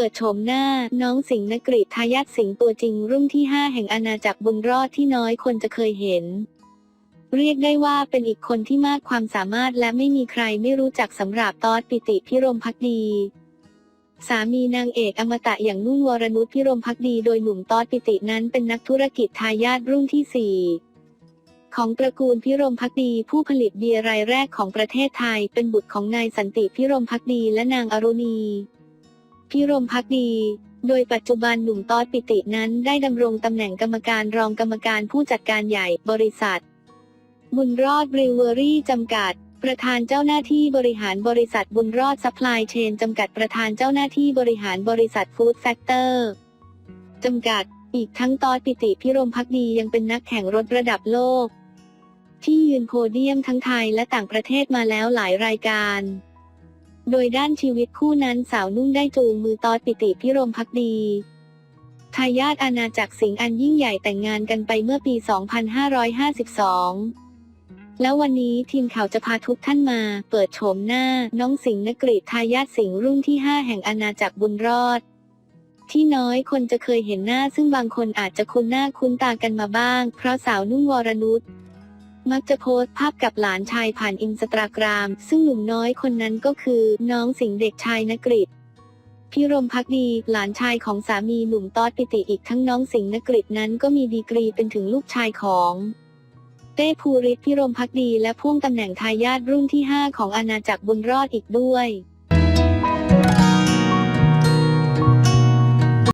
ปิดโฉมหน้า น้องสิงห์นกฤษทายาทสิงห์ตัวจริงรุ่นที่ 5 แห่งอาณาจักรบุญรอดที่น้อยคนจะเคยเห็น เรียกได้ว่าเป็นอีกคนที่มากความสามารถและไม่มีใครไม่รู้จักสำหรับตอดปิติพิรมพักดีสามีนางเอกอมตะอย่างนุ่นวรนุชพิรมพักดีโดยหนุ่มตอดปิตินั้นเป็นนักธุรกิจทายาทรุ่นที่ 4 ของตระกูลพิรมพักดีผู้ผลิตเบียร์รายแรกของประเทศไทย เป็นบุตรของนายสันติพิรมพักดีและนางอรุณี พิรมพักดี โดยปัจจุบันหนุ่มตอดปิตินั้นได้ดำรงตำแหน่งกรรมการรองกรรมการผู้จัดการใหญ่บริษัท บุญรอดบริเวอรี่จำกัด ประธานเจ้าหน้าที่บริหารบริษัทบุญรอดซัพพลายเชนจำกัดประธานเจ้าหน้าที่บริหารบริษัทฟู้ดแฟกเตอร์จำกัด อีกทั้งตอดปิติพิรมพักดียังเป็นนักแข่งรถระดับโลก ที่ยืนโพเดียมทั้งไทยและต่างประเทศมาแล้วหลายรายการ โดยด้านชีวิตคู่นั้นสาวนุ่งได้จูงมือตอดปิติพิรมพักดีทายาทอาณาจักรสิงห์อันยิ่งใหญ่แต่งงานกันไปเมื่อปี 2552 แล้ววันนี้ทีมข่าวจะพาทุกท่านมา เปิดโฉมหน้า น้องสิงห์นกฤษทายาทสิงห์รุ่นที่ 5 แห่งอาณาจักรบุญรอด ที่น้อยคนจะเคยเห็นหน้าซึ่งบางคนอาจจะคุ้นหน้าคุ้นตากันมาบ้าง เพราะสาวนุ่งวรนุช มักจะโพสต์ภาพกับหลานชายผ่านอินสตาแกรม ซึ่งหนุ่มน้อยคนนั้นก็คือ น้องสิงเด็กชายนกฤษพี่รมพักดี หลานชายของสามีหนุ่มตอดปิติอีกทั้งน้องสิงห์นกฤษนั้นก็มีดีกรีเป็นถึงลูกชายของเต้ภูริศพิรมพักดีและพ่วงตำแหน่งทายาทรุ่นที่ 5 ของอาณาจักรบุญรอดอีกด้วย